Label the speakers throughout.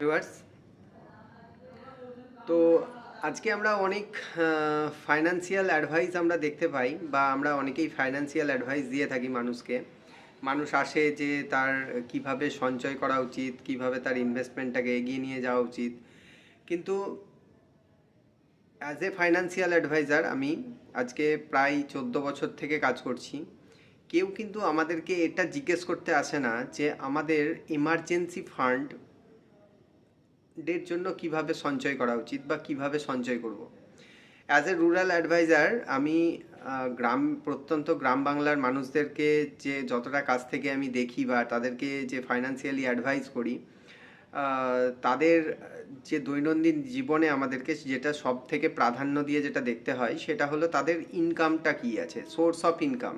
Speaker 1: Viewers. তো আজকে আমরা অনেক ফাইনান্সিয়াল অ্যাডভাইস আমরা দেখতে পাই বা আমরা অনেকেই ফাইনান্সিয়াল অ্যাডভাইস দিয়ে থাকি মানুষকে। মানুষ আসে যে তার কীভাবে সঞ্চয় করা উচিত, কীভাবে তার ইনভেস্টমেন্টটাকে এগিয়ে নিয়ে যাওয়া উচিত। কিন্তু অ্যাজ এ ফাইনান্সিয়াল অ্যাডভাইজার আমি আজকে প্রায় চোদ্দ বছর থেকে কাজ করছি। কেউ কিন্তু আমাদেরকে এটা জিজ্ঞেস করতে আসে না যে আমাদের ইমার্জেন্সি ফান্ড ডের জন্য কীভাবে সঞ্চয় করা উচিত বা কীভাবে সঞ্চয় করব। অ্যাজ এ রুরাল অ্যাডভাইজার আমি গ্রাম, প্রত্যন্ত গ্রাম বাংলার মানুষদেরকে যে যতটা কাছ থেকে আমি দেখি বা তাদেরকে যে ফাইনান্সিয়ালি অ্যাডভাইস করি তাদের যে দৈনন্দিন জীবনে আমাদেরকে যেটা সব থেকে প্রাধান্য দিয়ে যেটা দেখতে হয়, সেটা হলো তাদের ইনকামটা কী আছে? সোর্স অফ ইনকাম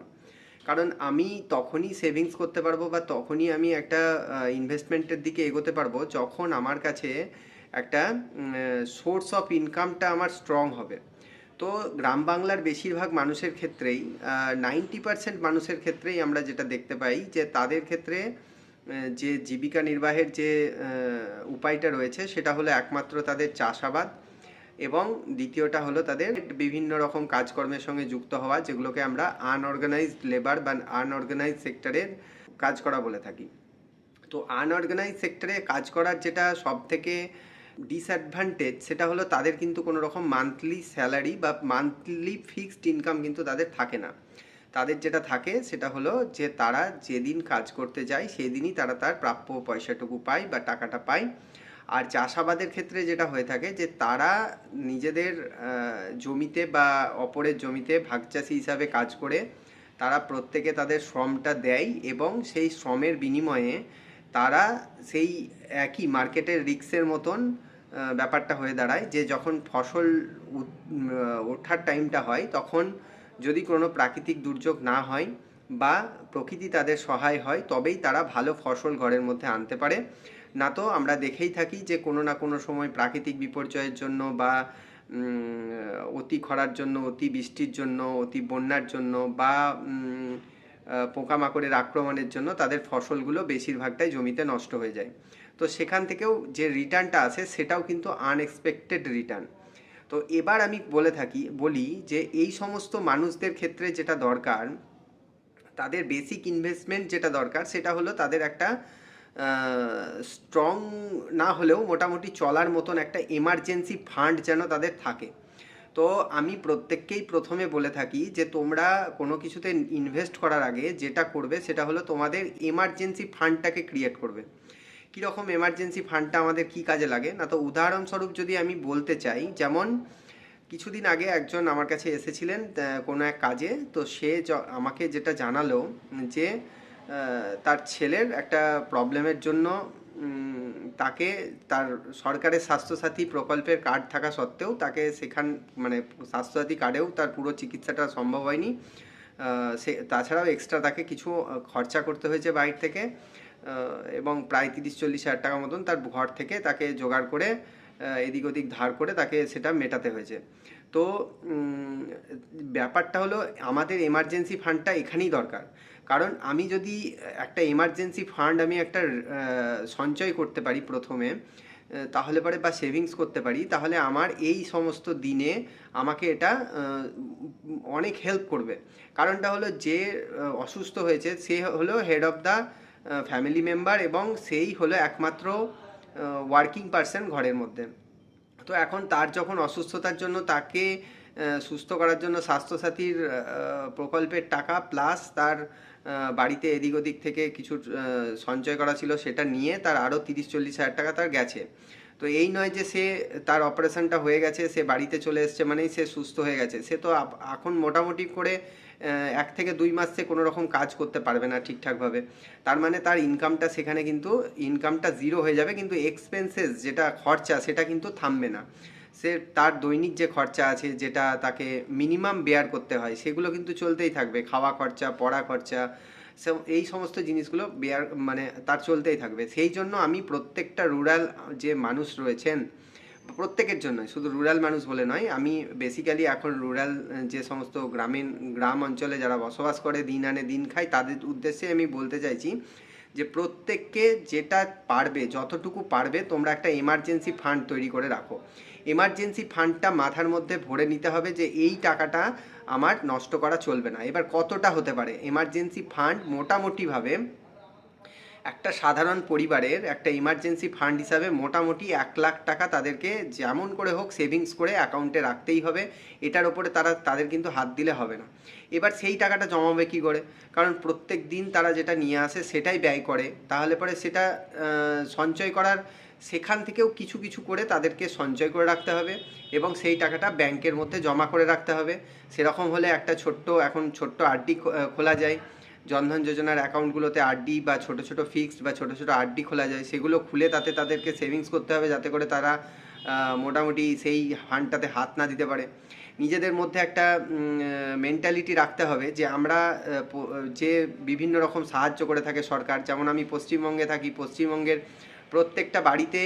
Speaker 1: কারণ আমি তখনই সেভিংস করতে পারব বা তখনই আমি একটা ইনভেস্টমেন্টের দিকে এগোতে পারব যখন আমার কাছে একটা সোর্স অফ ইনকামটা আমার স্ট্রং হবে। তো গ্রাম বাংলার বেশিরভাগ মানুষের ক্ষেত্রেই নাইনটি পার্সেন্ট মানুষের ক্ষেত্রেই আমরা যেটা দেখতে পাই যে তাদের ক্ষেত্রে যে জীবিকা নির্বাহের যে উপায়টা রয়েছে সেটা হলো একমাত্র তাদের চাষাবাদ এবং দ্বিতীয়টা হলো তাদের বিভিন্ন রকম কাজকর্মের সঙ্গে যুক্ত হওয়া, যেগুলোকে আমরা আনঅর্গানাইজড লেবার বা আনঅর্গানাইজড সেক্টরের কাজ করা বলে থাকি। তো আনঅর্গানাইজ সেক্টরে কাজ করার যেটা সব থেকে ডিসঅ্যাডভান্টেজ সেটা হলো তাদের কিন্তু কোনো রকম মান্থলি স্যালারি বা মান্থলি ফিক্সড ইনকাম কিন্তু তাদের থাকে না। তাদের যেটা থাকে, সেটা হলো যে তারা যেদিন কাজ করতে যায়, সেদিনই তারা তার প্রাপ্য পয়সাটুকু পায় বা টাকাটা পায়। আর চাষাবাদের ক্ষেত্রে যেটা হয়ে থাকে যে তারা নিজেদের জমিতে বা অপরের জমিতে ভাগচাষি হিসাবে কাজ করে, তারা প্রত্যেকে তাদের শ্রমটা দেয় এবং সেই শ্রমের বিনিময়ে তারা সেই একই মার্কেটের রিক্সের মতন ব্যাপারটা হয়ে দাঁড়ায় যে যখন ফসল ওঠার টাইমটা হয় তখন যদি কোনো প্রাকৃতিক দুর্যোগ না হয় বা প্রকৃতি তাদের সহায় হয় তবেই তারা ভালো ফসল ঘরের মধ্যে আনতে পারে। না তো, আমরা দেখেই থাকি যে কোনো না কোনো সময় প্রাকৃতিক বিপর্যয়ের জন্য বা অতি খরার জন্য, অতি বৃষ্টির জন্য, অতি বন্যার জন্য বা পোকামাকড়ের আক্রমণের জন্য তাদের ফসলগুলো বেশিরভাগটাই জমিতে নষ্ট হয়ে যায়। তো সেখান থেকেও যে রিটার্নটা আসে সেটাও কিন্তু আনএক্সপেক্টেড রিটার্ন তো এবার আমি বলে থাকি, বলি যে এই সমস্ত মানুষদের ক্ষেত্রে যেটা দরকার, তাদের বেসিক ইনভেস্টমেন্ট যেটা দরকার সেটা হলো তাদের একটা স্ট্রং না হলেও মোটামুটি চলার মতন একটা এমার্জেন্সি ফান্ড যেন তাদের থাকে। তো আমি প্রত্যেককেই প্রথমে বলে থাকি যে, তোমরা কোনো কিছুতে ইনভেস্ট করার আগে যেটা করবে সেটা হলো তোমাদের এমার্জেন্সি ফান্ডটাকে ক্রিয়েট করবে। কীরকম এমার্জেন্সি ফান্ডটা আমাদের কি কাজে লাগে? না তো উদাহরণস্বরূপ যদি আমি বলতে চাই, যেমন কিছুদিন আগে একজন আমার কাছে এসেছিলেন কোনো এক কাজে, তো সে আমাকে যেটা জানালো যে তার ছেলের একটা প্রবলেমের জন্য তাকে তার সরকারের স্বাস্থ্যসাথী প্রকল্পের কার্ড থাকা সত্ত্বেও তাকে সেখান মানে স্বাস্থ্যসাথী কার্ডেও তার পুরো চিকিৎসাটা সম্ভব হয়নি। সে, তাছাড়াও এক্সট্রা তাকে কিছু খরচা করতে হয়েছে বাইরে থেকে এবং প্রায় তিরিশ চল্লিশ হাজার টাকা মতন তার ঘর থেকে তাকে জোগাড় করে এদিক ওদিক ধার করে তাকে সেটা মেটাতে হয়েছে। তো ব্যাপারটা হলো আমাদের এমার্জেন্সি ফান্ডটা এখানেই দরকার। কারণ আমি যদি একটা এমার্জেন্সি ফান্ড আমি একটা সঞ্চয় করতে পারি প্রথমে তাহলে পরে বা সেভিংস করতে পারি, তাহলে আমার এই সমস্ত দিনে আমাকে এটা অনেক হেল্প করবে। কারণটা হলো যে অসুস্থ হয়েছে, সে হলো head of the family member এবং সেই হলো একমাত্র ওয়ার্কিং পারসন ঘরের মধ্যে। তো এখন তার যখন অসুস্থতার জন্য তাকে সুস্থ করার জন্য স্বাস্থ্যসাথীর প্রকল্পের টাকা প্লাস তার বাড়িতে এদিক ওদিক থেকে কিছু সঞ্চয় করা ছিল সেটা নিয়ে তার আরও তিরিশ চল্লিশ হাজার টাকা তার গেছে। তো এই নয় যে সে তার অপারেশনটা হয়ে গেছে, সে বাড়িতে চলে এসছে মানেই সে সুস্থ হয়ে গেছে। সে তো এখন মোটামুটি করে এক থেকে দুই মাস সে কোনো রকম কাজ করতে পারবে না ঠিকঠাকভাবে তার মানে তার ইনকামটা সেখানে কিন্তু ইনকামটা জিরো হয়ে যাবে, কিন্তু এক্সপেন্সেস যেটা খরচা সেটা কিন্তু থামবে না। সে তার দৈনিক যে খরচা আছে, যেটা তাকে মিনিমাম বেয়ার করতে হয়, সেগুলো কিন্তু চলতেই থাকবে। খাওয়া খরচা, পড়া খরচা এই সমস্ত জিনিসগুলো বেয়ার মানে তার চলতেই থাকবে। সেই জন্য আমি প্রত্যেকটা রুরাল যে মানুষ রয়েছেন, প্রত্যেকের জন্য, শুধু রুরাল মানুষ বলে নয়, আমি বেসিক্যালি এখন রুরাল যে সমস্ত গ্রামীণ, গ্রাম অঞ্চলে যারা বসবাস করে, দিন আনে, দিন খায়, তাদের উদ্দেশ্যে আমি বলতে চাইছি যে প্রত্যেককে যেটা পারবে, যতটুকু পারবে, তোমরা একটা এমার্জেন্সি ফান্ড তৈরি করে রাখো। এমার্জেন্সি ফান্ডটা মাথার মধ্যে ভরে নিতে হবে যে এই টাকাটা আমার নষ্ট করা চলবে না। এবার কতটা হতে পারে? এমার্জেন্সি ফান্ড মোটামুটিভাবে একটা সাধারণ পরিবারের একটা ইমার্জেন্সি ফান্ড হিসাবে মোটামুটি এক লাখ টাকা তাদেরকে যেমন করে হোক সেভিংস করে অ্যাকাউন্টে রাখতেই হবে। এটার ওপরে তারা, তাদের কিন্তু হাত দিলে হবে না। এবার সেই টাকাটা জমাবে কি করে? কারণ প্রত্যেক দিন তারা যেটা নিয়ে আসে সেটাই ব্যয় করে। তাহলে পরে সেটা সঞ্চয় করার, সেখান থেকেও কিছু কিছু করে তাদেরকে সঞ্চয় করে রাখতে হবে এবং সেই টাকাটা ব্যাংকের মধ্যে জমা করে রাখতে হবে। সেরকম হলে একটা ছোট্ট, এখন ছোট্ট আরডি খোলা যায়। জনধন যোজনার অ্যাকাউন্টগুলোতে আরডি বা ছোট ছোট ফিক্সড বা ছোট ছোট আরডি খোলা যায়, সেগুলো খুলে তাতে তাদেরকে সেভিংস করতে হবে যাতে করে তারা মোটামুটি সেই ফান্ডটাতে হাত না দিতে পারে। নিজেদের মধ্যে একটা মেন্টালিটি রাখতে হবে যে আমরা যে বিভিন্ন রকম সাহায্য করে থাকে সরকার, যেমন আমি পশ্চিমবঙ্গে থাকি, পশ্চিমবঙ্গের প্রত্যেকটা বাড়িতে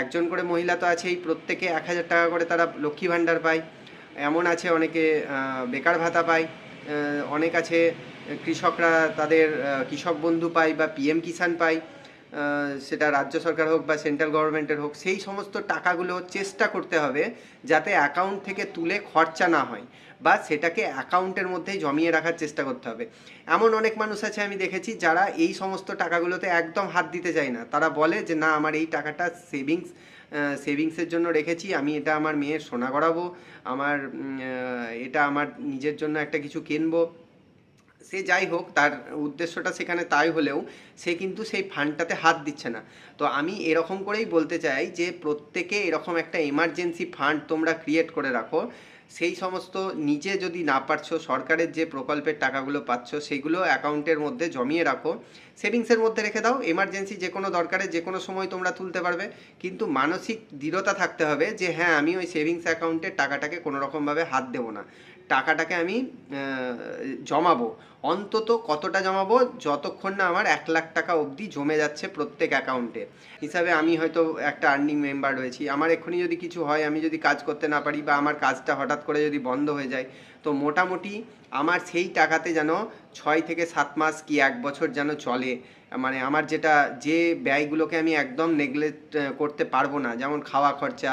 Speaker 1: একজন করে মহিলা তো আছেই, প্রত্যেকে এক হাজার টাকা করে তারা লক্ষ্মী ভাণ্ডার পায়। এমন আছে অনেকে বেকার ভাতা পায় অনেক আছে কৃষকরা তাদের কৃষক বন্ধু পায় বা পিএম কিষাণ পায় সেটা রাজ্য সরকার হোক বা সেন্ট্রাল গভর্নমেন্টের হোক, সেই সমস্ত টাকাগুলো চেষ্টা করতে হবে যাতে অ্যাকাউন্ট থেকে তুলে খরচা না হয় বা সেটাকে অ্যাকাউন্টের মধ্যেই জমিয়ে রাখার চেষ্টা করতে হবে। এমন অনেক মানুষ আছে আমি দেখেছি যারা এই সমস্ত টাকাগুলোতে একদম হাত দিতে চায় না। তারা বলে যে, না, আমার এই টাকাটা সেভিংস সেভিংসের জন্য রেখেছি, আমি এটা আমার মেয়ের সোনা গড়াবো, আমার এটা আমার নিজের জন্য একটা কিছু কিনবো। সে যাই হোক, তার উদ্দেশ্যটা সেখানে তাই হলেও সে কিন্তু সেই ফান্ডটাতে হাত দিচ্ছে না। তো আমি এরকম করেই বলতে চাই যে, প্রত্যেকে এরকম একটা এমার্জেন্সি ফান্ড তোমরা ক্রিয়েট করে রাখো। সেই সমস্ত নিজে যদি না পারছ, সরকারের যে প্রকল্পের টাকাগুলো পাচ্ছ, সেগুলো অ্যাকাউন্টের মধ্যে জমিয়ে রাখো। সেভিংসের মধ্যে রেখে দাও। এমার্জেন্সি যে কোনো দরকারে যে কোনো সময় তোমরা তুলতে পারবে। কিন্তু মানসিক দৃঢ়তা থাকতে হবে যে হ্যাঁ আমি ওই সেভিংস অ্যাকাউন্টের টাকাটাকে কোনো রকমভাবে হাত দেবো না। টাকাটাকে আমি জমাবো। অন্তত কতটা জমাবো? যতক্ষণ না আমার এক লাখ টাকা অবধি জমে যাচ্ছে প্রত্যেক অ্যাকাউন্টে হিসাবে আমি হয়তো একটা আর্নিং মেম্বার রয়েছি। আমার এক্ষুনি যদি কিছু হয়, আমি যদি কাজ করতে না পারি বা আমার কাজটা হঠাৎ করে যদি বন্ধ হয়ে যায়, তো মোটামুটি আমার সেই টাকাতে যেন ছয় থেকে সাত মাস কি এক বছর যেন চলে। মানে আমার যেটা, যে ব্যয়গুলোকে আমি একদম নেগলেক্ট করতে পারব না, যেমন খাওয়া খরচা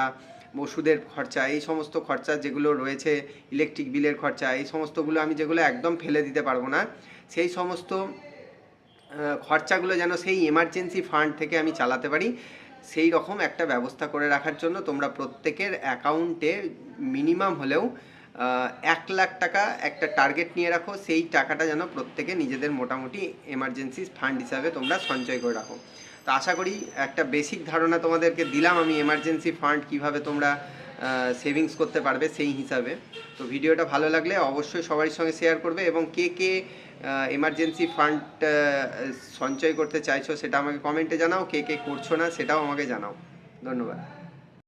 Speaker 1: ওষুধের খরচা, এই সমস্ত খরচা যেগুলো রয়েছে ইলেকট্রিক বিলের খরচা, এই সমস্তগুলো আমি যেগুলো একদম ফেলে দিতে পারব না, সেই সমস্ত খরচাগুলো যেন সেই এমার্জেন্সি ফান্ড থেকে আমি চালাতে পারি, সেই রকম একটা ব্যবস্থা করে রাখার জন্য তোমরা প্রত্যেকের অ্যাকাউন্টে মিনিমাম হলেও এক লাখ টাকা একটা টার্গেট নিয়ে রাখো, সেই টাকাটা যেন প্রত্যেকে নিজেদের মোটামুটি এমার্জেন্সি ফান্ড হিসাবে তোমরা সঞ্চয় করে রাখো। তো আশা করি একটা বেসিক ধারণা তোমাদেরকে দিলাম আমি এমার্জেন্সি ফান্ড কীভাবে তোমরা সেভিংস করতে পারবে সেই হিসাবে। তো ভিডিওটা ভালো লাগলে অবশ্যই সবার সঙ্গে শেয়ার করবে এবং কে কে এমার্জেন্সি ফান্ড সঞ্চয় করতে চাইছো সেটা আমাকে কমেন্টে জানাও, কে কে করছ না সেটাও আমাকে জানাও। ধন্যবাদ।